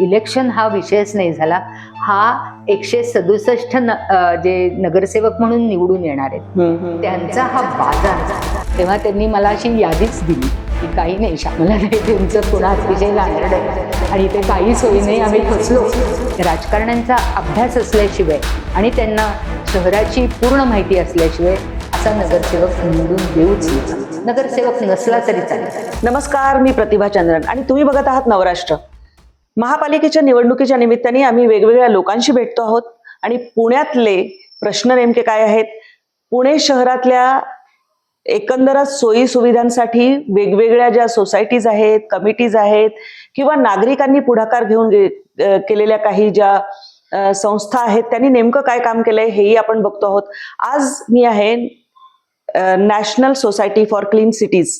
Election हा विषयच नाही झाला. हा एकशे सदुसष्ट न- जे नगरसेवक म्हणून निवडून येणार आहेत. त्यांचा हा बाजार. तेव्हा त्यांनी मला अशी यादीच दिली की काही नाही श्यामला नाही तुमचं पुन्हा अतिशय आहे आणि ते काहीच होई नाही आम्ही फसलो. राजकारण्यांचा अभ्यास असल्याशिवाय आणि त्यांना शहराची पूर्ण माहिती असल्याशिवाय असा नगरसेवक निवडून देऊच नगरसेवक नसला तरी चालेल. नमस्कार मी प्रतिभा चंद्रन. आणि तुम्ही बघत आहात नवराष्ट्र. महापालिकेच्या निवडणुकीच्या निमित्ताने आम्ही वेगवेगळ्या लोकांशी भेटतो आहोत. आणि पुण्यातले प्रश्न नेमके काय आहेत? पुणे शहरातल्या एकंदरच सोयी सुविधांसाठी वेगवेगळ्या ज्या सोसायटीज आहेत कमिटीज आहेत किंवा नागरिकांनी पुढाकार घेऊन केलेल्या काही ज्या संस्था आहेत त्यांनी नेमकं काय काम केलंय हेही आपण बघतो आहोत. आज मी आहे national society for clean cities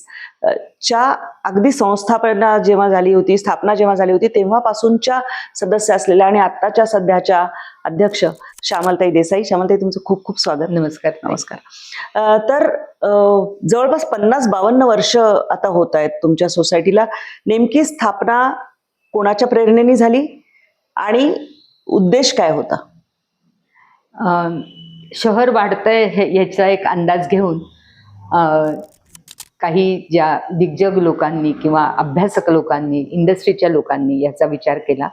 च्या अगदी संस्थापना जेव्हा झाली होती स्थापना जेव्हा झाली होती तेव्हापासूनच्या सदस्य असलेल्या आणि आत्ताच्या सध्याच्या अध्यक्ष श्यामलताई देसाई. श्यामलताई तुमचं खूप खूप स्वागत. नमस्कार. नमस्कार. तर जवळपास पन्नास बावन्न वर्ष आता होत आहेत तुमच्या सोसायटीला. नेमकी स्थापना कोणाच्या प्रेरणेने झाली आणि उद्देश काय होता? शहर वाढतंय हे याचा एक अंदाज घेऊन काही ज्या दिग्गज लोकांनी किंवा अभ्यासक लोकांनी इंडस्ट्रीच्या लोकांनी याचा विचार केला.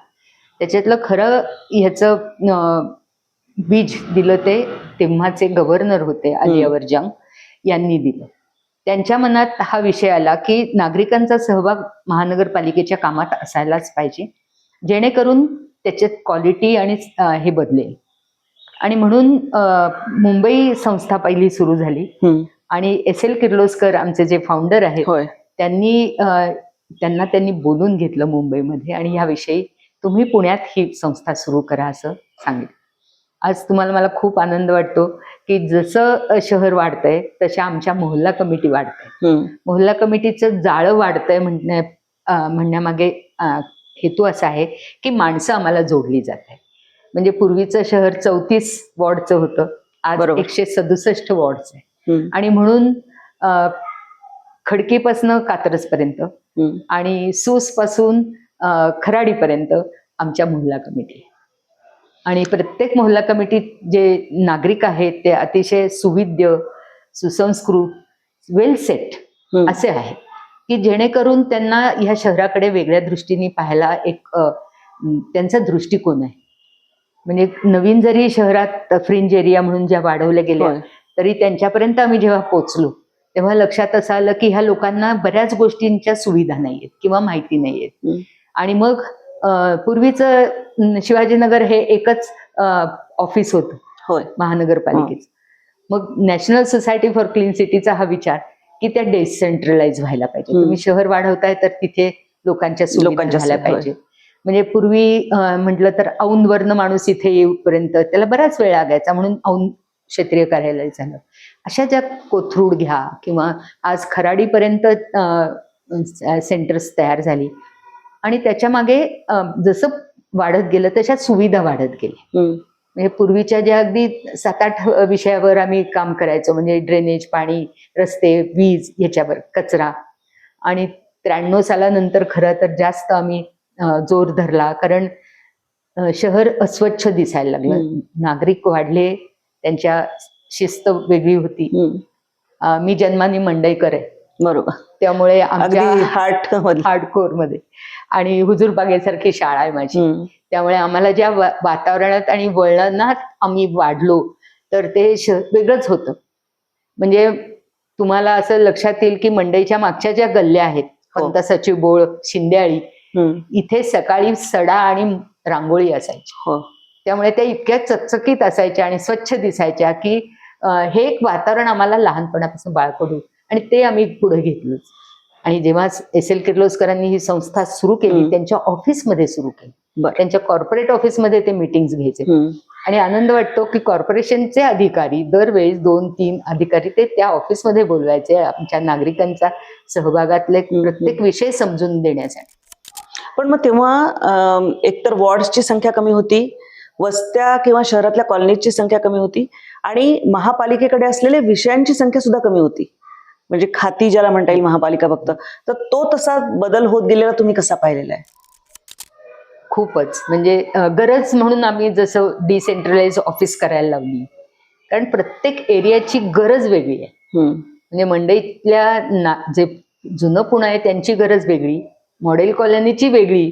त्याच्यातलं खरं ह्याचं बीज दिलं ते तेव्हाचे गव्हर्नर होते अलियावर जंग यांनी दिलं. त्यांच्या मनात हा विषय आला की नागरिकांचा सहभाग महानगरपालिकेच्या कामात असायलाच पाहिजे. जेणेकरून त्याच्यात क्वालिटी आणि हे बदलेल. आणि म्हणून मुंबई संस्था पहिली सुरू झाली. आणि एस एल किर्लोस्कर आमचे जे फाउंडर आहेत त्यांनी त्यांना त्यांनी बोलून घेतलं मुंबईमध्ये आणि ह्याविषयी तुम्ही पुण्यात ही संस्था सुरू करा असं सांगितलं. आज तुम्हाला मला खूप आनंद वाटतो की जसं शहर वाढतंय तशा आमच्या मोहल्ला कमिटी वाढतंय हम्म, मोहल्ला कमिटीचं जाळं वाढतंय म्हणण्या म्हणण्यामागे हेतू असा आहे की माणसं आम्हाला जोडली जात आहे म्हणजे पूर्वीचं शहर चौतीस वॉर्डचं होतं आज. एकशे सदुसष्ट वॉर्डचं आहे. आणि म्हणून खडकीपासनं कात्रजपर्यंत. आणि सूसपासून अं, खराडीपर्यंत आमच्या मोहल्ला कमिटी आहे. आणि प्रत्येक मोहल्ला कमिटीत जे नागरिक आहेत ते अतिशय सुविद्य सुसंस्कृत वेल सेट. असे आहेत की जेणेकरून त्यांना ह्या शहराकडे वेगळ्या दृष्टीने पाहायला एक त्यांचा दृष्टिकोन आहे म्हणजे नवीन जरी शहरात फ्रिंज एरिया म्हणून ज्या वाढवल्या गेल्या. तरी त्यांच्यापर्यंत आम्ही जेव्हा पोहोचलो तेव्हा लक्षात असं आलं की ह्या लोकांना बऱ्याच गोष्टींच्या सुविधा नाहीयेत किंवा माहिती नाहीयेत. आणि मग पूर्वीचं शिवाजीनगर हे एकच ऑफिस होतं. होय. महानगरपालिकेचं. मग नॅशनल सोसायटी फॉर क्लीन सिटीचा हा विचार की त्या डिसेंट्रलाइज व्हायला पाहिजे. तुम्ही शहर वाढवताय तर तिथे लोकांच्या सुविधा लोकांच्या झाल्या पाहिजे. म्हणजे पूर्वी म्हटलं तर औंधवरनं माणूस इथे येऊपर्यंत त्याला बराच वेळ लागायचा म्हणून औंध क्षेत्रीय कार्यालय झालं. अशा ज्या कोथरूड घ्या किंवा आज खराडीपर्यंत सेंटर्स तयार झाली. आणि त्याच्यामागे जसं वाढत गेलं तशा सुविधा वाढत गेल्या. म्हणजे पूर्वीच्या ज्या अगदी सात आठ विषयावर आम्ही काम करायचो म्हणजे ड्रेनेज पाणी रस्ते वीज ह्याच्यावर कचरा. आणि त्र्याण्णव सालानंतर खरं तर जास्त आम्ही जोर धरला. कारण शहर अस्वच्छ दिसायला लागलं. नागरिक वाढले त्यांच्या शिस्त वेगळी होती. मी जन्माने मंडईकर आहे. बरोबर. त्यामुळे आमच्या हार्ट हार्डकोरमध्ये. आणि हुजूरबागेसारखी शाळा आहे माझी. त्यामुळे आम्हाला ज्या वातावरणात आणि वळणात आम्ही वाढलो तर ते वेगळंच होतं. म्हणजे तुम्हाला असं लक्षात येईल की मंडईच्या मागच्या ज्या गल्ल्या आहेत हो. पंत सचिव बोळ हम्म, इथे सकाळी सडा आणि रांगोळी असायची. हो. त्यामुळे त्या इतक्या चकचकीत असायच्या आणि स्वच्छ दिसायच्या की हे एक वातावरण आम्हाला लहानपणापासून बाळकडू आणि ते आम्ही पुढे घेतलं आणि जेव्हा एस एल किर्लोस्करांनी ही संस्था सुरू केली. त्यांच्या ऑफिसमध्ये सुरू केली. त्यांच्या कॉर्पोरेट ऑफिसमध्ये ते मिटिंग्स घ्यायचे. आणि आनंद वाटतो की कॉर्पोरेशनचे अधिकारी दरवेळेस दोन तीन अधिकारी ते त्या ऑफिसमध्ये बोलवायचे आमच्या नागरिकांच्या सहभागातले. प्रत्येक विषय समजून देण्यासाठी. पण मग तेव्हा एकतर वॉर्ड्सची संख्या कमी होती वस्त्या किंवा शहरातल्या कॉलनीजची संख्या कमी होती आणि महापालिकेकडे असलेल्या विषयांची संख्या सुद्धा कमी होती. म्हणजे खाती ज्याला म्हणता येईल महापालिका फक्त. तर तो तसा बदल होत गेलेला तुम्ही कसा पाहिलेला आहे? खूपच. म्हणजे गरज म्हणून आम्ही जसं डिसेंट्रलाइज ऑफिस करायला लावली. कारण प्रत्येक एरियाची गरज वेगळी आहे. म्हणजे मंडईतल्या ना जे जुनं पुणे आहे त्यांची गरज वेगळी मॉडेल कॉलनीची वेगळी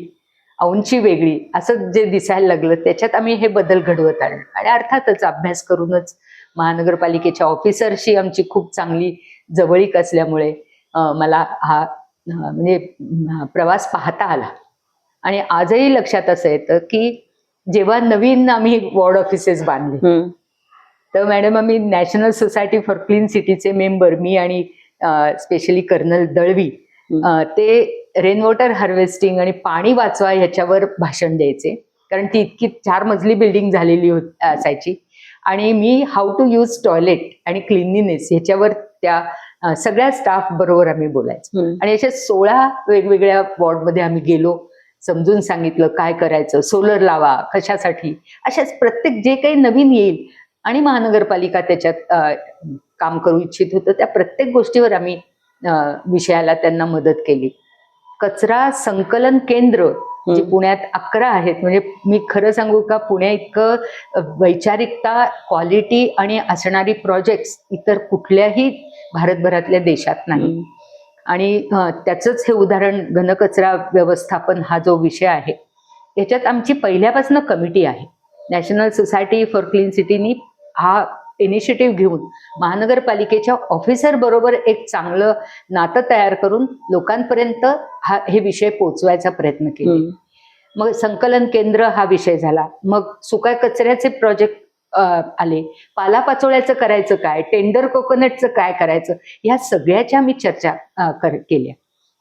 औंची वेगळी असं जे दिसायला लागलं त्याच्यात आम्ही हे बदल घडवत आणले. आणि अर्थातच अभ्यास करूनच महानगरपालिकेच्या ऑफिसरशी आमची खूप चांगली जवळीक असल्यामुळे मला हा म्हणजे प्रवास पाहता आला. आणि आजही लक्षात असं येतं की जेव्हा नवीन आम्ही वॉर्ड ऑफिसेस बांधले. तर मॅडम आम्ही नॅशनल सोसायटी फॉर क्लीन सिटीचे मेंबर मी आणि स्पेशली कर्नल दळवी ते रेन वॉटर हार्वेस्टिंग आणि पाणी वाचवा ह्याच्यावर भाषण द्यायचे. कारण ती इतकी चार मजली बिल्डिंग झालेली होत असायची. आणि मी हाऊ टू यूज टॉयलेट आणि क्लिनलीनेस ह्याच्यावर त्या सगळ्या स्टाफ बरोबर आम्ही बोलायचो. आणि अशा सोळा वेगवेगळ्या वॉर्डमध्ये आम्ही गेलो समजून सांगितलं काय करायचं सोलर लावा कशासाठी? अशाच प्रत्येक जे काही नवीन येईल आणि महानगरपालिका त्याच्यात काम करू इच्छित होतं त्या प्रत्येक गोष्टीवर आम्ही विषयाला त्यांना मदत केली. कचरा संकलन केंद्र जे. पुण्यात अकरा आहेत म्हणजे मी खरं सांगू का पुण्या इतकं वैचारिकता क्वालिटी आणि असणारी प्रोजेक्ट्स इतर कुठल्याही भारतभरातल्या देशात नाही. आणि त्याचंच हे उदाहरण घनकचरा व्यवस्थापन हा जो विषय आहे याच्यात आमची पहिल्यापासून कमिटी आहे नॅशनल सोसायटी फॉर क्लीन सिटीनी हा इनिशिएटिव्ह घेऊन महानगरपालिकेच्या ऑफिसर बरोबर एक चांगलं नातं तयार करून लोकांपर्यंत हा हे विषय पोचवायचा प्रयत्न केला. मग संकलन केंद्र हा विषय झाला. मग सुक्या कचऱ्याचे प्रोजेक्ट आले. पालापाचोळ्याचं करायचं काय? टेंडर कोकोनटचं काय करायचं? ह्या सगळ्याच्या मी चर्चा केल्या.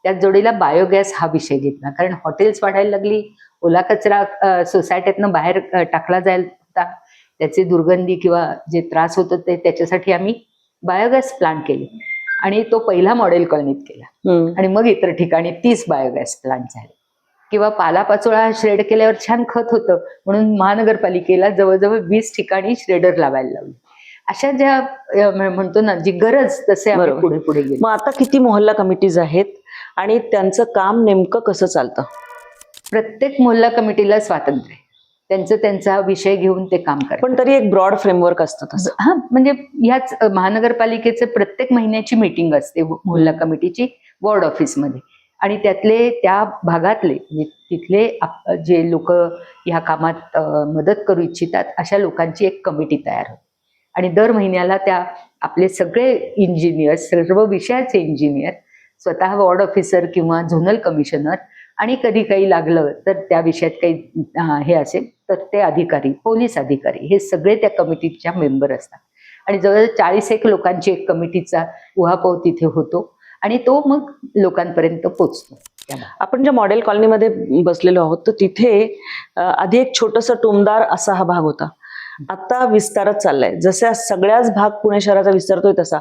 त्याच जोडीला बायोगॅस हा विषय घेतला. कारण हॉटेल्स वाढायला लागली. ओला कचरा सोसायटीतनं बाहेर टाकला जायला होता. त्याचे दुर्गंधी किंवा जे त्रास होत ते त्याच्यासाठी आम्ही बायोगॅस प्लांट केले. आणि तो पहिला मॉडेल कॉलनीत केला. आणि मग इतर ठिकाणी तीस बायोगॅस प्लांट झाले. किंवा पालापाचोळा श्रेड केल्यावर छान खत होतं. म्हणून महानगरपालिकेला जवळजवळ वीस ठिकाणी श्रेडर लावायला लावले. अशा ज्या म्हणतो ना जी गरज तसे. पुढे पुढे गेलो. मग आता किती मोहल्ला कमिटीज आहेत? आणि त्यांचं काम नेमकं कसं चालतं? प्रत्येक मोहल्ला कमिटीला स्वातंत्र्य. त्यांचं त्यांचा विषय घेऊन ते काम करतात. पण तरी एक ब्रॉड फ्रेमवर्क असतं तसं. हा म्हणजे ह्याच महानगरपालिकेचे प्रत्येक महिन्याची मीटिंग असते मोहल्ला कमिटीची वॉर्ड ऑफिसमध्ये आणि त्यातले त्या भागातले म्हणजे तिथले जे लोक ह्या कामात मदत करू इच्छितात अशा लोकांची एक कमिटी तयार होते. आणि दर महिन्याला त्या आपले सगळे इंजिनियर सर्व विषयाचे इंजिनियर स्वतः वॉर्ड ऑफिसर किंवा झोनल कमिशनर आणि कधी काही लागलं तर त्या विषयात काही हे असेल. तर ते अधिकारी पोलीस अधिकारी हे सगळे त्या कमिटीच्या मेंबर असतात. आणि जवळजवळ चाळीस एक लोकांची एक कमिटीचा उहापोह तिथे होतो आणि तो मग लोकांपर्यंत पोचतो आपण ज्या मॉडेल कॉलनीमध्ये बसलेलो आहोत तर तिथे आधी एक छोटस टोमदार असा हा भाग होता. आता विस्तारत चाललाय. जसा सगळ्याच भाग पुणे शहराचा विस्तारतोय तसा.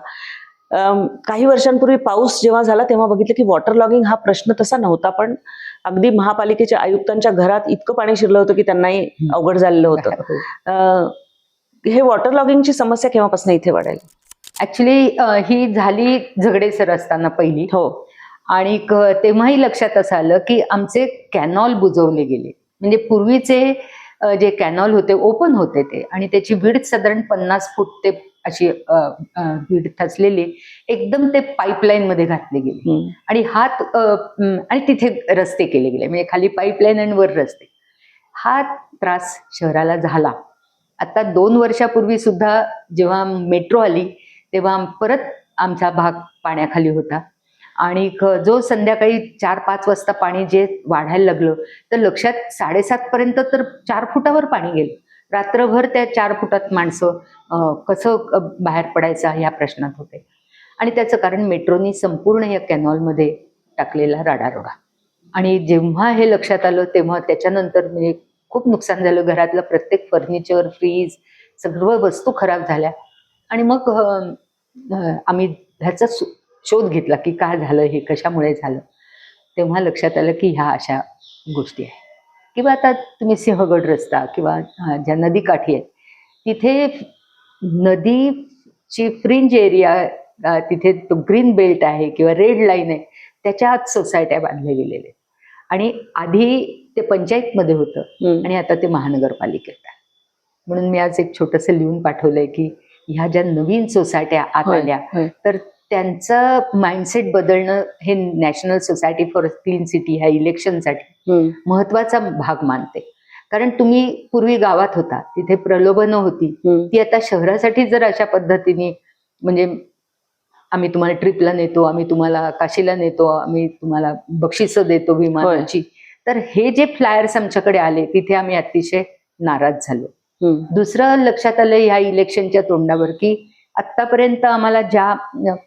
काही वर्षांपूर्वी पाऊस जेव्हा झाला तेव्हा बघितलं की वॉटर लॉगिंग हा प्रश्न तसा नव्हता पण अगदी महापालिकेच्या आयुक्तांच्या घरात इतकं पाणी शिरलं होतं की त्यांनाही अवघड झालेलं होतं. हो. हे वॉटर लॉगिंगची समस्या केव्हापासून इथे वाढेल ऍक्च्युली ही झाली झगडे सर असताना पहिली. हो. आणि तेव्हाही लक्षात असं आलं की आमचे कॅनॉल बुजवले गेले. म्हणजे पूर्वीचे जे कॅनॉल होते ओपन होते ते. आणि त्याची विड साधारण पन्नास फूट ते अशी विड ठसलेली एकदम ते पाईपलाईन मध्ये घातले गेले. आणि हात आणि तिथे रस्ते केले गेले. म्हणजे खाली पाईपलाईन आणि वर रस्ते. हा त्रास शहराला झाला. आता दोन वर्षापूर्वी सुद्धा जेव्हा मेट्रो आली तेव्हा परत आमचा भाग पाण्याखाली होता. आणि जो संध्याकाळी चार पाच वाजता पाणी जे वाढायला लागलं तर लक्षात साडेसात पर्यंत तर चार फुटावर पाणी गेलं. रात्रभर त्या चार फुटात माणसं कसं बाहेर पडायचं ह्या प्रश्नात होते. आणि त्याचं कारण मेट्रोनी संपूर्ण या कॅनॉलमध्ये टाकलेला राडारोडा आणि जेव्हा हे लक्षात आलं तेव्हा त्याच्यानंतर म्हणजे खूप नुकसान झालं. घरातलं प्रत्येक फर्निचर फ्रीज सर्व वस्तू खराब झाल्या. आणि मग आम्ही ह्याचा शोध घेतला की काय झालं हे कशामुळे झालं? तेव्हा लक्षात आलं की ह्या अशा गोष्टी आहेत. किंवा आता तुम्ही सिंहगड रस्ता किंवा ज्या नदीकाठी आहेत तिथे नदीची फ्रिंज एरिया तिथे तो ग्रीन बेल्ट आहे किंवा रेड लाईन आहे त्याच्या आत सोसायट्या बांधल्या गेलेल्या आणि आधी ते पंचायतमध्ये होतं. आणि आता ते महानगरपालिकेत आहे म्हणून मी आज एक छोटंसं लिहून पाठवलंय की ह्या ज्या नवीन सोसायट्या आत आल्या. तर त्यांचं माइंडसेट बदलणं हे national society for clean city ह्या इलेक्शनसाठी. महत्त्वाचा भाग मानते कारण तुम्ही पूर्वी गावात होता तिथे प्रलोभनं होती. ती आता शहरासाठी जर अशा पद्धतीने म्हणजे आम्ही तुम्हाला ट्रिपला नेतो आम्ही तुम्हाला काशीला नेतो आम्ही तुम्हाला बक्षिसं देतो विमानाची तर हे जे फ्लायर्स आमच्याकडे आले तिथे आम्ही अतिशय नाराज झालो. दुसरं लक्षात आलं ह्या इलेक्शनच्या तोंडावर की आतापर्यंत आम्हाला ज्या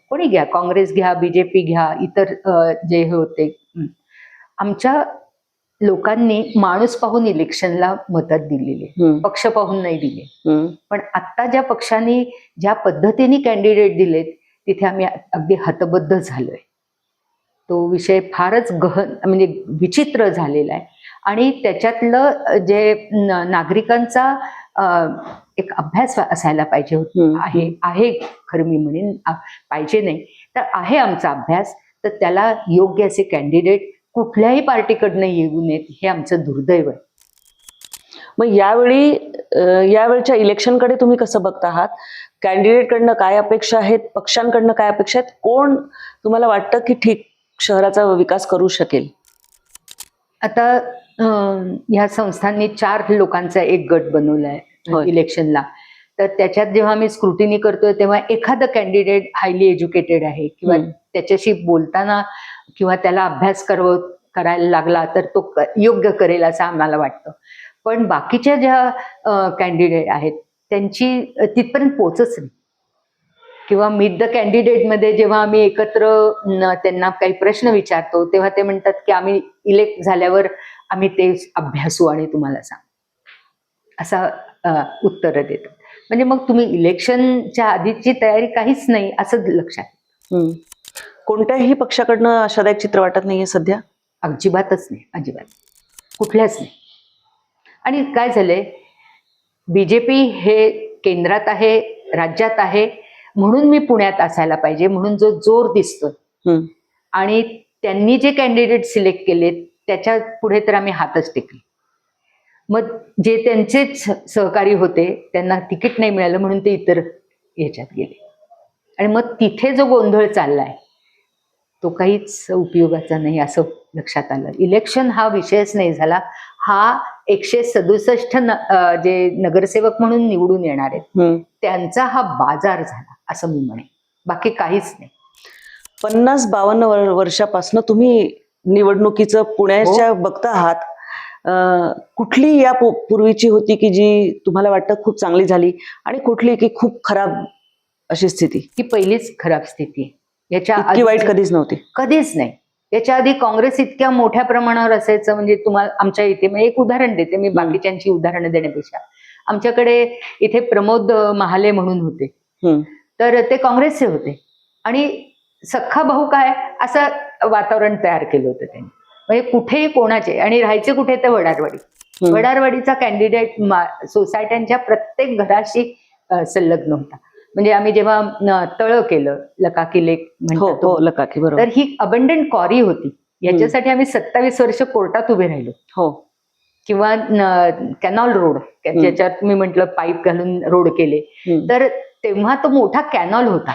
कोणी घ्या काँग्रेस घ्या बीजेपी घ्या इतर जे हे होते आमच्या लोकांनी माणूस पाहून इलेक्शनला मदत दिलेली. पक्ष पाहून नाही दिले. पण आता ज्या पक्षांनी ज्या पद्धतीने कॅन्डिडेट दिलेत तिथे आम्ही अगदी हतबद्ध झालोय तो विषय फारच गहन म्हणजे विचित्र झालेला आहे आणि त्याच्यातलं जे नागरिकांचा एक अभ्यास असायला पाहिजे. आहे आहे खरं मी म्हणेन पाहिजे नाही. तर आहे आमचा अभ्यास. तर त्याला योग्य असे कॅन्डिडेट कुठल्याही पार्टीकडनं येऊ नयेत हे आमचं दुर्दैव आहे. मग यावेळी यावेळच्या इलेक्शनकडे तुम्ही कसं बघता आहात? कॅन्डिडेटकडनं काय अपेक्षा आहेत? पक्षांकडनं काय अपेक्षा आहेत? कोण तुम्हाला वाटतं की ठीक शहराचा विकास करू शकेल? आता ह्या संस्थांनी चार लोकांचा एक गट बनवलाय. होय. इलेक्शनला. तर त्याच्यात जेव्हा आम्ही स्क्रुटिनी करतोय तेव्हा एखादं कॅन्डिडेट हायली एज्युकेटेड आहे किंवा. त्याच्याशी बोलताना किंवा त्याला अभ्यास करव करायला लागला तर तो योग्य करेल असं आम्हाला वाटतं. पण बाकीच्या ज्या कॅन्डिडेट आहेत त्यांची तिथपर्यंत पोचच नाही. किंवा मीट द कॅन्डिडेटमध्ये जेव्हा आम्ही एकत्र त्यांना काही प्रश्न विचारतो तेव्हा ते म्हणतात की आम्ही इलेक्ट झाल्यावर आम्ही ते अभ्यासू आणि तुम्हाला सांग. असा उत्तर देतात. म्हणजे मग तुम्ही इलेक्शनच्या आधीची तयारी काहीच नाही असं लक्षात. कोणत्याही पक्षाकडनं आशादायक चित्र वाटत नाहीये सध्या? अजिबातच नाही अजिबात. कुठल्याच नाही. आणि काय झालंय? बीजेपी हे केंद्रात आहे राज्यात आहे म्हणून मी पुण्यात असायला पाहिजे म्हणून जो जोर दिसतोय. आणि त्यांनी जे कॅन्डिडेट सिलेक्ट केलेत त्याच्या पुढे तर आम्ही हातच टेकले. मग जे त्यांचेच सहकारी होते त्यांना तिकीट नाही मिळालं म्हणून ते इतर ह्याच्यात गेले. आणि मग तिथे जो गोंधळ चाललाय तो काहीच उपयोगाचा नाही असं लक्षात आलं. इलेक्शन हा विषयच नाही झाला. हा एकशे सदुसष्ट जे नगरसेवक म्हणून निवडून येणार आहेत. त्यांचा हा बाजार झाला असं मी म्हणेन. बाकी काहीच नाही. पन्नास बावन्न वर- वर्षापासून तुम्ही निवडणुकीचं पुण्याच्या बघता आहात. कुठली या पूर्वीची होती की जी तुम्हाला वाटतं खूप चांगली झाली आणि कुठली की खूप खराब अशी स्थिती. ही पहिलीच खराब स्थिती. याच्या आधी- वाईट कधीच नव्हती. कधीच नाही. याच्या आधी काँग्रेस इतक्या मोठ्या प्रमाणावर असायचं म्हणजे तुम्हाला आमच्या इथे मी एक उदाहरण देते मी बाकीच्यांची उदाहरणं देण्यापेक्षा. आमच्याकडे इथे प्रमोद महाले म्हणून होते. तर ते काँग्रेसचे होते. आणि सख्खा भाऊ काय? असं वातावरण तयार केलं होतं त्यांनी. म्हणजे कुठेही कोणाचे आणि राहायचे कुठे तर वडारवाडी. वडारवाडीचा कॅन्डिडेट सोसायट्यांच्या प्रत्येक घराशी संलग्न होता. म्हणजे आम्ही जेव्हा तळ केलं लकाकी लेक हो म्हणतात हो तो, लकाकी बरोबर. तर ही अबंडंट कॉरी होती. याच्यासाठी आम्ही सत्तावीस वर्ष कोर्टात उभे राहिलो. हो. किंवा कॅनॉल रोड ज्याच्यात मी म्हंटल पाईप घालून रोड केले. तर तेव्हा तो मोठा कॅनॉल होता.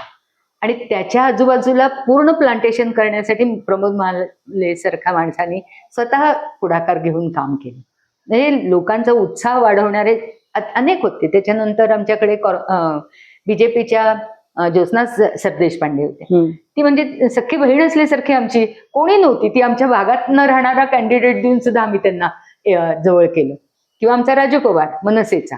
आणि त्याच्या आजूबाजूला पूर्ण प्लांटेशन करण्यासाठी प्रमोद महाले सारख्या माणसांनी स्वतः पुढाकार घेऊन काम केलं. म्हणजे लोकांचा उत्साह वाढवणारे अनेक होते. त्याच्यानंतर आमच्याकडे बीजेपीच्या ज्योत्स्ना स- सरदेशपांडे होत्या हम्म. ती म्हणजे सख्खी बहीण असल्यासारखी आमची. कोणी नव्हती. ती आमच्या भागात न राहणारा कॅन्डिडेट देऊन सुद्धा आम्ही त्यांना जवळ केलं. किंवा आमचा राजू पवार मनसेचा.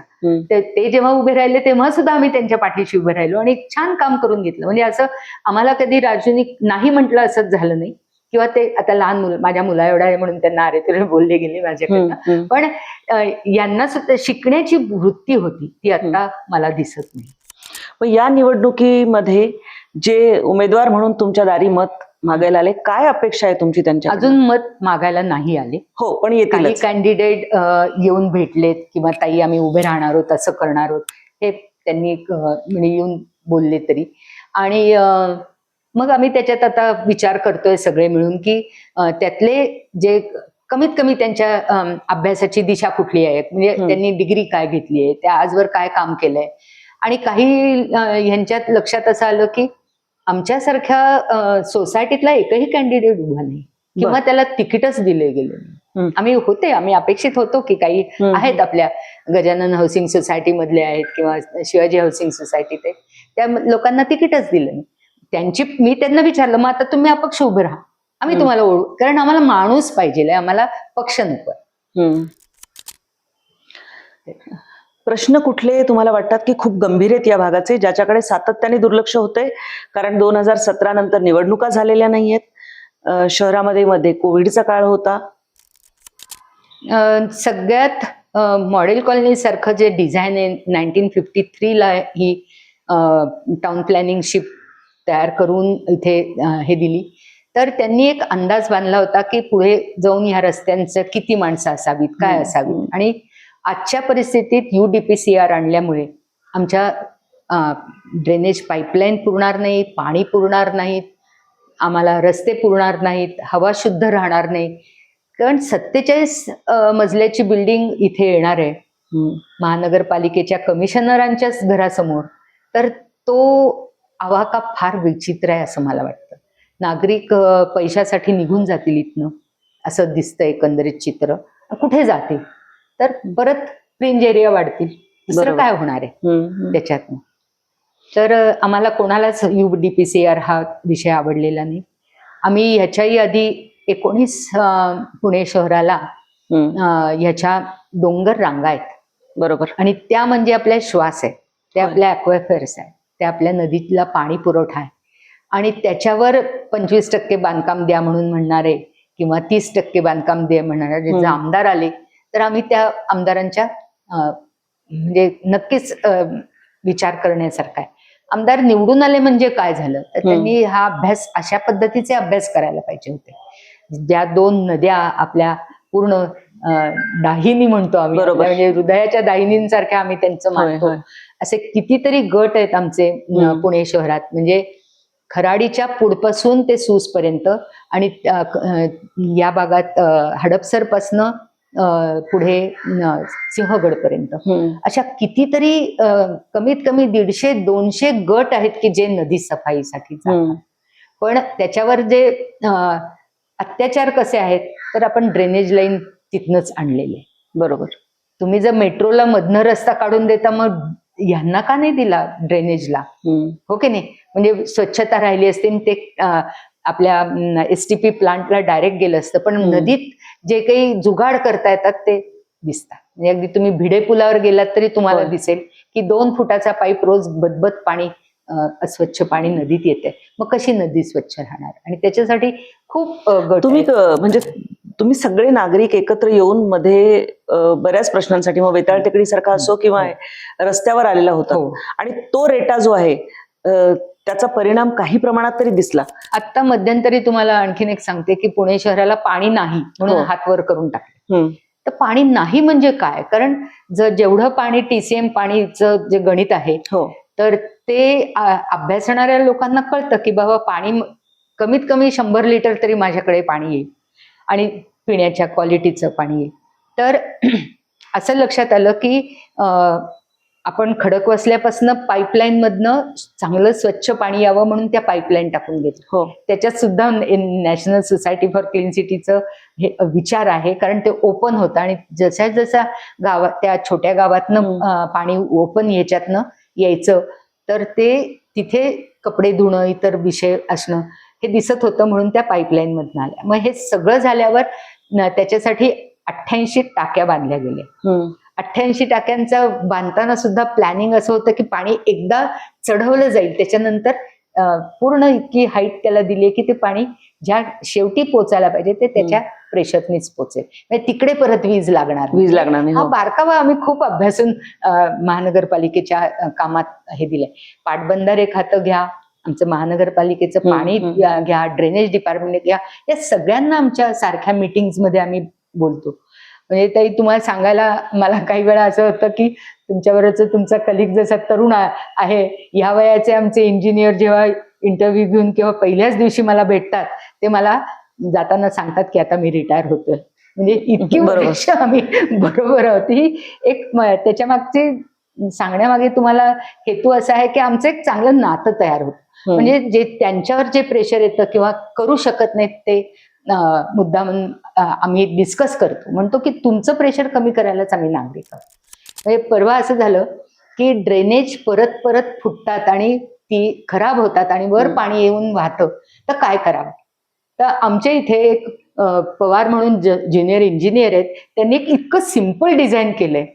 ते ते जेव्हा उभे राहिले तेव्हा सुद्धा आम्ही त्यांच्या पाठीशी उभे राहिलो आणि छान काम करून घेतलं. म्हणजे असं आम्हाला कधी राजूनी नाही म्हटलं असंच झालं नाही. किंवा ते आता लहान मुलं माझ्या मुला एवढा आहे म्हणून त्यांना अरे तुरे बोलले गेले माझ्याकडनं. पण यांना सुद्धा शिकण्याची वृत्ती होती ती आता मला दिसत नाही. मग या निवडणुकीमध्ये जे उमेदवार म्हणून तुमच्या दारी मत मागायला आले? काय अपेक्षा आहे तुमची त्यांच्या अजून मत मागायला नाही आले. हो पण काही कॅन्डिडेट येऊन भेटलेत किंवा ताई आम्ही उभे राहणार आहोत असं करणार आहोत हे त्यांनी म्हणजे येऊन बोलले तरी. आणि मग आम्ही त्याच्यात आता विचार करतोय सगळे मिळून की त्यातले जे कमीत कमी त्यांच्या अभ्यासाची दिशा कुठली आहे? म्हणजे. त्यांनी डिग्री काय घेतली आहे? त्या आजवर काय काम केलंय? आणि काही ह्यांच्यात लक्षात असं आलं की आमच्यासारख्या सोसायटीतला एकही कॅन्डिडेट उभा नाही किंवा. त्याला तिकीटच दिले गेले. आम्ही होते आम्ही अपेक्षित होतो की काही. आहेत आपल्या गजानन हाऊसिंग सोसायटी मधले आहेत किंवा शिवाजी हाऊसिंग सोसायटीत आहेत त्या लोकांना तिकीटच दिलं नाही त्यांची मी त्यांना विचारलं मग आता तुम्ही अपक्ष उभे राहा आम्ही. तुम्हाला ओळखू कारण आम्हाला माणूस पाहिजे आम्हाला पक्ष नको. प्रश्न कुठले तुम्हाला वाटतात की खूप गंभीर आहेत या भागाचे ज्याच्याकडे सातत्याने दुर्लक्ष होते कारण दोन हजार सतरा नंतर निवडणुका झालेल्या नाहीयेत. अं, शहरामध्ये मध्ये कोविडचा काळ होता. सगळ्यात मॉडेल कॉलनी सारखं जे डिझाईन आहे नाईन्टीन फिफ्टी थ्रीला ही टाउन प्लॅनिंगशिप तयार करून इथे हे दिली. तर त्यांनी एक अंदाज बांधला होता की पुढे जाऊन ह्या रस्त्यांचं किती माणसं असावीत काय असावीत. आणि आजच्या परिस्थितीत U D P C R आणल्यामुळे आमच्या ड्रेनेज पाईपलाईन पुरणार नाही पाणी पुरणार नाहीत आम्हाला रस्ते पुरणार नाहीत हवा शुद्ध राहणार नाही. कारण सत्तेचाळीस मजल्याची बिल्डिंग इथे येणार आहे. महानगरपालिकेच्या कमिशनरांच्याच घरासमोर. तर तो आवाका फार विचित्र आहे असं मला वाटतं. नागरिक पैशासाठी निघून जातील इथनं असं दिसतं एकंदरीत चित्र. कुठे जातील? तर परत फ्रिंज एरिया वाढतील. दुसरं. काय होणार आहे. त्याच्यातनं. तर आम्हाला कोणालाच U D P C R हा विषय आवडलेला नाही. आम्ही ह्याच्याही आधी एकोणीस पुणे शहराला ह्याच्या डोंगर रांगा आहेत. बरोबर. आणि त्या म्हणजे आपल्या श्वास आहे. त्या. आपल्या अक्वेफेअर्स आहे. त्या आपल्या नदीतला पाणी पुरवठा आहे. आणि त्याच्यावर पंचवीस टक्के बांधकाम द्या म्हणून म्हणणारे किंवा तीस टक्के बांधकाम द्या म्हणणारे जे. आमदार आले तर आम्ही त्या आमदारांच्या म्हणजे नक्कीच विचार करण्यासारखा आहे आमदार निवडून आले म्हणजे काय झालं तर. त्यांनी हा अभ्यास अशा पद्धतीचे अभ्यास करायला पाहिजे होते ज्या दोन नद्या आपल्या पूर्ण दाहिनी म्हणतो आम्ही म्हणजे हृदयाच्या दाहिनींसारख्या आम्ही त्यांचं मानतो. असे कितीतरी गट आहेत आमचे. पुणे शहरात म्हणजे खराडीच्या पुढपासून ते सूसपर्यंत आणि त्या- अ, या भागात हडपसर पासनं पुढे सिंहगडपर्यंत. अशा कितीतरी कमीत कमी दीडशे दोनशे गट आहेत की जे नदी सफाईसाठी. पण त्याच्यावर जे अत्याचार कसे आहेत तर आपण ड्रेनेज लाईन तिथनच आणलेले बरोबर तुम्ही जर मेट्रोला मधनं रस्ता काढून देता मग यांना का नाही दिला ड्रेनेजला. हो की नाही म्हणजे स्वच्छता राहिली असते आणि ते आपल्या एस टी पी प्लांटला डायरेक्ट गेलं असतं पण. नदीत जे काही जुगाड करता येतात ते दिसतात. म्हणजे अगदी तुम्ही भिडे पुलावर गेलात तरी तुम्हाला होय. दिसेल की दोन फुटाचा पाईप रोज बदबद पाणी अस्वच्छ पाणी नदीत येते मग कशी नदी स्वच्छ राहणार? आणि त्याच्यासाठी खूप तुम्ही म्हणजे तुम्ही सगळे नागरिक एकत्र येऊन मध्ये बऱ्याच प्रश्नांसाठी मग वेताळ टेकडी सारखा असो किंवा रस्त्यावर आलेला होता. हो. आणि तो रेटा जो आहे त्याचा परिणाम काही प्रमाणात तरी दिसला. आता मध्यंतरी तुम्हाला आणखीन एक सांगते की पुणे शहराला पाणी नाही म्हणून हो. हात वर करून टाकले. तर पाणी नाही म्हणजे काय? कारण जर जेवढं पाणी टीसीएम पाणीचं जे गणित आहे हो. तर ते अभ्यासणाऱ्या लोकांना कळतं की बाबा पाणी कमीत कमी शंभर लिटर तरी माझ्याकडे पाणी येईल. आणि पिण्याच्या क्वालिटीचं पाणी येईल. तर असं लक्षात आलं की अं, आपण खडकवासल्यापासनं पाईपलाईन मधनं चांगलं स्वच्छ पाणी यावं म्हणून त्या पाईपलाईन टाकून घेतलं. हो. त्याच्यात सुद्धा नॅशनल सोसायटी फॉर क्लीन सिटीचं हे विचार आहे कारण ते ओपन होतं आणि जशा जशा गावात त्या छोट्या गावातनं पाणी ओपन याच्यातनं यायचं तर ते तिथे कपडे धुणं इतर विषय असणं हे दिसत होतं म्हणून त्या पाईपलाईन मधनं आल्या. मग हे सगळं झाल्यावर त्याच्यासाठी अठ्ठ्याऐंशी टाक्या बांधल्या गेल्या. अठ्ठ्याऐंशी टाक्यांचं बांधताना सुद्धा प्लॅनिंग असं होतं की पाणी एकदा चढवलं जाईल. त्याच्यानंतर पूर्ण इतकी हाईट त्याला दिली आहे की ते पाणी ज्या शेवटी पोचायला पाहिजे ते त्याच्या प्रेशरनीच पोचेल. म्हणजे तिकडे परत वीज लागणार वीज लागणार नाही हा हो. बारकावा आम्ही खूप अभ्यासून महानगरपालिकेच्या कामात हे दिलंय. पाटबंधारे खातं घ्या आमचं महानगरपालिकेचं पाणी. घ्या ड्रेनेज डिपार्टमेंट घ्या. या सगळ्यांना आमच्या सारख्या मध्ये आम्ही बोलतो. म्हणजे ताई तुम्हाला सांगायला मला काही वेळा असं होतं की तुमच्याबरोबरच तुमचा कलिक जसा तरुण आहे ह्या वयाचे आमचे इंजिनियर जेव्हा इंटरव्ह्यू घेऊन किंवा पहिल्याच दिवशी मला भेटतात ते मला जाताना सांगतात की आता मी रिटायर होतोय म्हणजे इतकी बरोबर. वर्ष आम्ही बरोबर आहोत ही एक त्याच्या मागचे सांगण्यामागे तुम्हाला हेतू असा आहे की आमचं एक चांगलं नातं तयार होतं. म्हणजे जे त्यांच्यावर जे प्रेशर येतं किंवा करू शकत नाहीत ते मुद्दा म्हणून आम्ही डिस्कस करतो म्हणतो की तुमचं प्रेशर कमी करायलाच आम्ही नागरिक आहोत म्हणजे परवा असं झालं की ड्रेनेज परत परत फुटतात आणि ती खराब होतात आणि वर. पाणी येऊन वाहतं तर काय करावं तर आमच्या इथे एक पवार म्हणून ज्युनियर इंजिनियर आहेत त्यांनी एक इतकं सिंपल डिझाईन केलंय.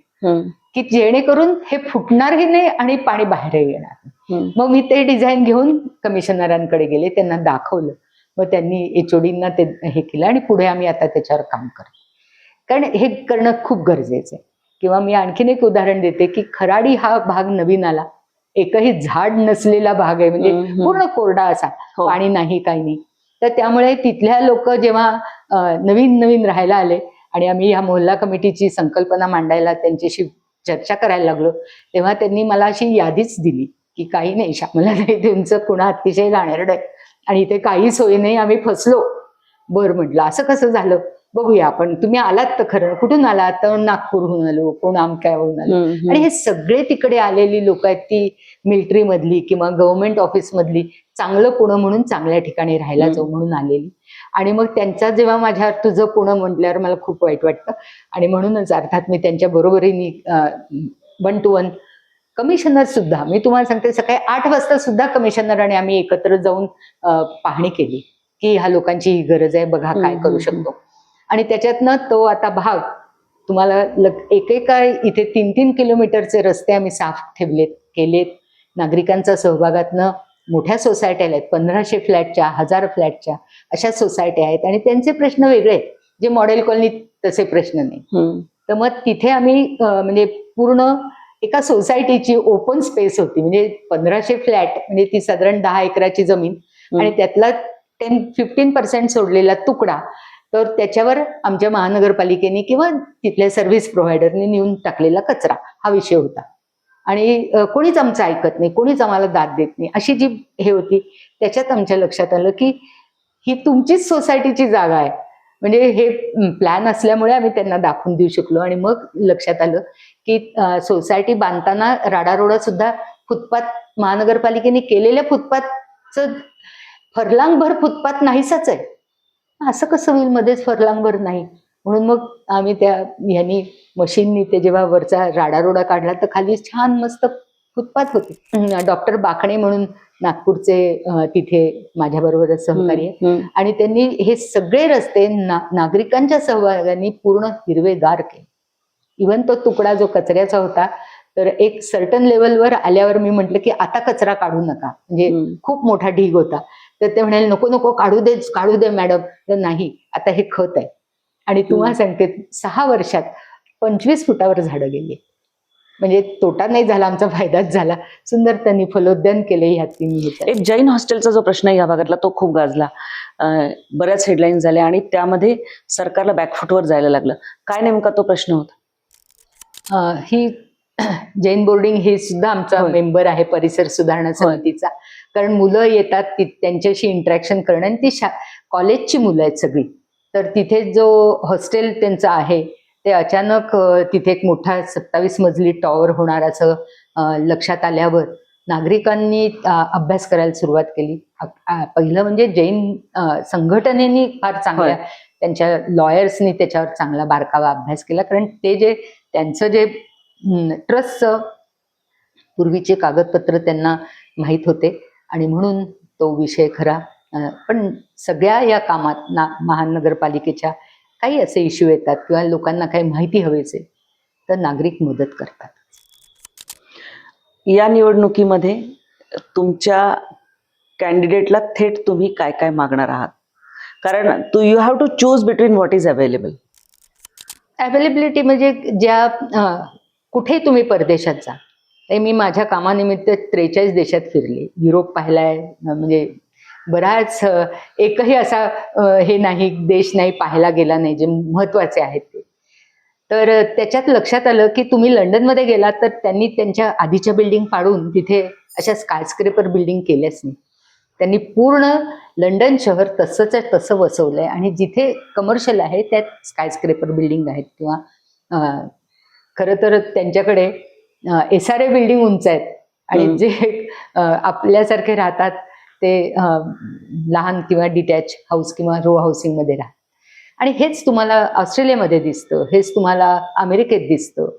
की जेणेकरून हे फुटणारही नाही आणि पाणी बाहेरही येणार. मग मी ते डिझाईन घेऊन कमिशनरांकडे गेले त्यांना दाखवलं मग त्यांनी एचओडींना ते हे केलं आणि पुढे आम्ही आता त्याच्यावर काम करतो कारण हे करणं खूप गरजेचं आहे. किंवा मी आणखीन एक उदाहरण देते की खराडी हा भाग नवीन आला. एकही झाड नसलेला भाग आहे म्हणजे. पूर्ण कोरडा असा. हो. पाणी नाही काही नाही. तर त्यामुळे तिथल्या लोक जेव्हा नवीन नवीन राहायला आले आणि आम्ही ह्या मोहल्ला कमिटीची संकल्पना मांडायला त्यांच्याशी चर्चा करायला लागलो तेव्हा त्यांनी मला अशी यादीच दिली की काही नाही श्यामला नाही तुमचं पुन्हा अतिशय घाणेरडं आहे. आणि इथे काही सोयी नाही आम्ही फसलो. बरं म्हटलं असं कसं झालं? बघूया आपण. तुम्ही आलात तर खरं. कुठून आलात? तर नागपूरहून आलो कोण आमक्याहून आलो. आणि हे सगळे तिकडे आलेली लोक आहेत ती मिलिटरी मधली किंवा गव्हर्नमेंट ऑफिस मधली चांगलं पुणं म्हणून चांगल्या ठिकाणी राहायला. जाऊ म्हणून आलेली. आणि मग त्यांचा जेव्हा माझ्यावर तुझं पुणं म्हटल्यावर मला खूप वाईट वाटतं. आणि म्हणूनच अर्थात मी त्यांच्या बरोबरीने वन टू वन कमिशनर सुद्धा मी तुम्हाला सांगते सकाळी आठ वाजता सुद्धा कमिशनर आणि आम्ही एकत्र जाऊन पाहणी केली की ह्या लोकांची ही गरज आहे बघा काय करू शकतो. आणि त्याच्यातनं तो आता भाग तुम्हाला लग- एकेका इथे तीन तीन किलोमीटरचे रस्ते आम्ही साफ ठेवलेत केलेत. नागरिकांच्या सहभागातनं मोठ्या सोसायट्या आहेत पंधराशे फ्लॅटच्या हजार फ्लॅटच्या अशा सोसायट्या आहेत. आणि त्यांचे प्रश्न वेगळे आहेत जे मॉडेल कॉलनीत तसे प्रश्न नाही. तर मग तिथे आम्ही म्हणजे पूर्ण एका सोसायटीची ओपन स्पेस होती म्हणजे पंधराशे फ्लॅट म्हणजे ती साधारण दहा एकराची जमीन आणि त्यातला टेन फिफ्टीन पर्सेंट सोडलेला तुकडा तर त्याच्यावर आमच्या महानगरपालिकेने किंवा तिथल्या सर्व्हिस प्रोव्हायडरने नेऊन टाकलेला कचरा हा विषय होता. आणि कोणीच आमचं ऐकत नाही कोणीच आम्हाला दाद देत नाही अशी जी हे होती त्याच्यात आमच्या लक्षात आलं की ही तुमचीच सोसायटीची जागा आहे. म्हणजे हे प्लॅन असल्यामुळे आम्ही त्यांना दाखवून देऊ शकलो. आणि मग लक्षात आलं की सोसायटी बांधताना राडारोडा सुद्धा फुटपाथ महानगरपालिकेने केलेल्या फुटपाथचं फरलांगभर फुटपाथ नाहीसाच आहे. असं कसं होईल? मध्येच फरलांगभर नाही. म्हणून मग आम्ही त्या ह्यानी मशीननी ते जेव्हा वरचा राडारोडा काढला तर खाली छान मस्त फुटपाथ होते. डॉक्टर बाकणे म्हणून नागपूरचे तिथे माझ्याबरोबरच सहकारी. आणि त्यांनी हे सगळे रस्ते ना नागरिकांच्या सहभागाने पूर्ण हिरवेगार केले. इवन तो तुकडा जो कचऱ्याचा होता तर एक सर्टन लेवलवर आल्यावर मी म्हंटल की आता कचरा काढू नका. म्हणजे. खूप मोठा ढीग होता. तर ते म्हणाले नको नको काढू दे काढू दे मॅडम. तर नाही आता हे खत आहे. आणि तुम्हाला सांगते सहा वर्षात पंचवीस फुटावर झाडं गेली. म्हणजे तोटा नाही झाला आमचा फायदाच झाला. सुंदर त्यांनी फलोद्यान केले ह्या ह्याच्यात एक जैन हॉस्टेलचा जो प्रश्न या भागातला तो खूप गाजला. बऱ्याच हेडलाईन झाल्या आणि त्यामध्ये सरकारला बॅकफुटवर जायला लागलं. काय नेमका तो प्रश्न होता? ही जैन बोर्डिंग ही सुद्धा आमचा. मेंबर आहे परिसर सुधारणा समितीचा. कारण मुलं येतात ती त्यांच्याशी इंटरॅक्शन करणं आणि ती शा कॉलेजची मुलं आहेत सगळी. तर तिथे जो हॉस्टेल त्यांचं आहे ते अचानक तिथे एक मोठा सत्तावीस मजली टॉवर होणार असं लक्षात आल्यावर नागरिकांनी अभ्यास करायला सुरुवात केली. पहिलं म्हणजे जैन संघटनेनी फार चांगल्या. त्यांच्या लॉयर्सनी त्याच्यावर चांगला बारकावा अभ्यास केला. कारण ते जे त्यांचं जे ट्रस्टचं पूर्वीचे कागदपत्र त्यांना माहीत होते. आणि म्हणून तो विषय खरा. पण सगळ्या या कामात ना महानगरपालिकेच्या काही असे इश्यू येतात किंवा लोकांना काही माहिती हवी असेल तर नागरिक मदत करतात. या निवडणुकीमध्ये तुमच्या कॅन्डिडेटला थेट तुम्ही काय काय मागणार आहात? कारण तू you have to choose between what is available availability म्हणजे ज्या कुठे तुम्ही परदेशात जा. ते मी माझ्या कामानिमित्त त्रेचाळीस देशात फिरले. युरोप पाहिलाय म्हणजे बराच एकही असा हे नाही देश नाही पाहायला गेला नाही जे महत्त्वाचे आहेत ते तर त्याच्यात लक्षात आलं की तुम्ही लंडनमध्ये गेलात तर त्यांनी त्यांच्या आधीच्या बिल्डिंग पाडून तिथे अशा स्कायस्क्रेपर बिल्डिंग केल्याच नाही त्यांनी पूर्ण लंडन शहर तसंच आहे तसं वसवलंय आणि जिथे कमर्शियल आहे त्यात स्कायस्क्रेपर बिल्डिंग आहेत किंवा खरं तर त्यांच्याकडे एस आर ए बिल्डिंग उंच आहेत आणि. जे आपल्यासारखे राहतात ते लहान किंवा डिटॅच हाऊस किंवा रो हाऊसिंगमध्ये राहतात. आणि हेच तुम्हाला ऑस्ट्रेलियामध्ये दिसतं हेच तुम्हाला अमेरिकेत दिसतं.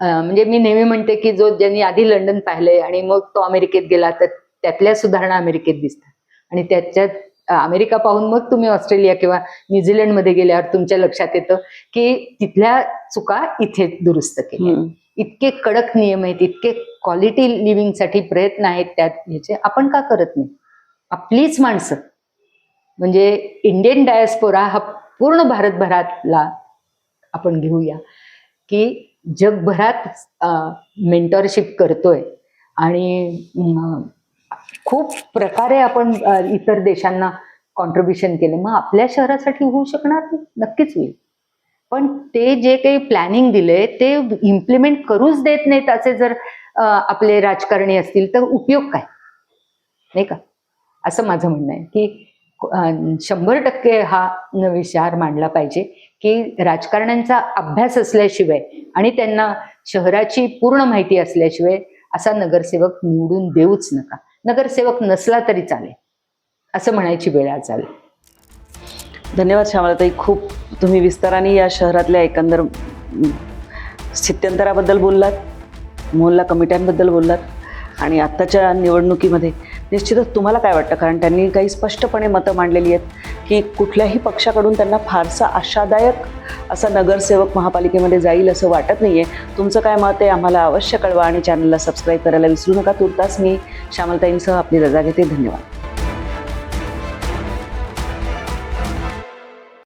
म्हणजे मी नेहमी म्हणते की जो ज्यांनी आधी लंडन पाहिलंय आणि मग तो अमेरिकेत गेला तर त्यातल्या सुधारणा अमेरिकेत दिसतात. आणि त्याच्यात अमेरिका पाहून मग तुम्ही ऑस्ट्रेलिया किंवा न्यूझीलंडमध्ये गेल्यावर तुमच्या लक्षात येतं की तिथल्या चुका इथे दुरुस्त केल्या. इतके कडक नियम आहेत इतके क्वालिटी लिव्हिंगसाठी प्रयत्न आहेत त्यात ह्याचे आपण का करत नाही? आपलीच माणसं. म्हणजे इंडियन डायस्पोरा हा पूर्ण भारतभरातला आपण घेऊया. की जगभरात मेंटरशिप करतोय आणि खूप प्रकारे आपण इतर देशांना कॉन्ट्रीब्युशन केले. मग आपल्या शहरासाठी होऊ शकणार नक्कीच होईल. पण ते जे काही प्लॅनिंग दिले ते इम्प्लिमेंट करूच देत नाहीत असे जर आपले राजकारणी असतील तर उपयोग काय? नाही का? असं माझं म्हणणं आहे की शंभर टक्के हा विचार मांडला पाहिजे की राजकारण्यांचा अभ्यास असल्याशिवाय आणि त्यांना शहराची पूर्ण माहिती असल्याशिवाय असा नगरसेवक निवडून देऊच नका. नगरसेवक नसला तरी चालेल. असं म्हणायची वेळ आज आली. धन्यवाद श्यामलाताई. खूप तुम्ही विस्ताराने या शहरातल्या एकंदर स्थित्यंतराबद्दल बोललात मोहल्ला कमिट्यांबद्दल बोललात आणि आत्ताच्या निवडणुकीमध्ये निश्चितच तुम्हाला काय वाटतं? कारण त्यांनी काही स्पष्टपणे मतं मांडलेली आहेत की कुठल्याही पक्षाकडून त्यांना फारसा आशादायक असा नगरसेवक महापालिकेमध्ये जाईल असं वाटत नाही आहे तुमचं काय मत आहे आम्हाला अवश्य कळवा आणि चॅनलला सबस्क्राईब करायला विसरू नका. तुर्तास मी श्यामलताईंसह आपली रजा घेते. धन्यवाद.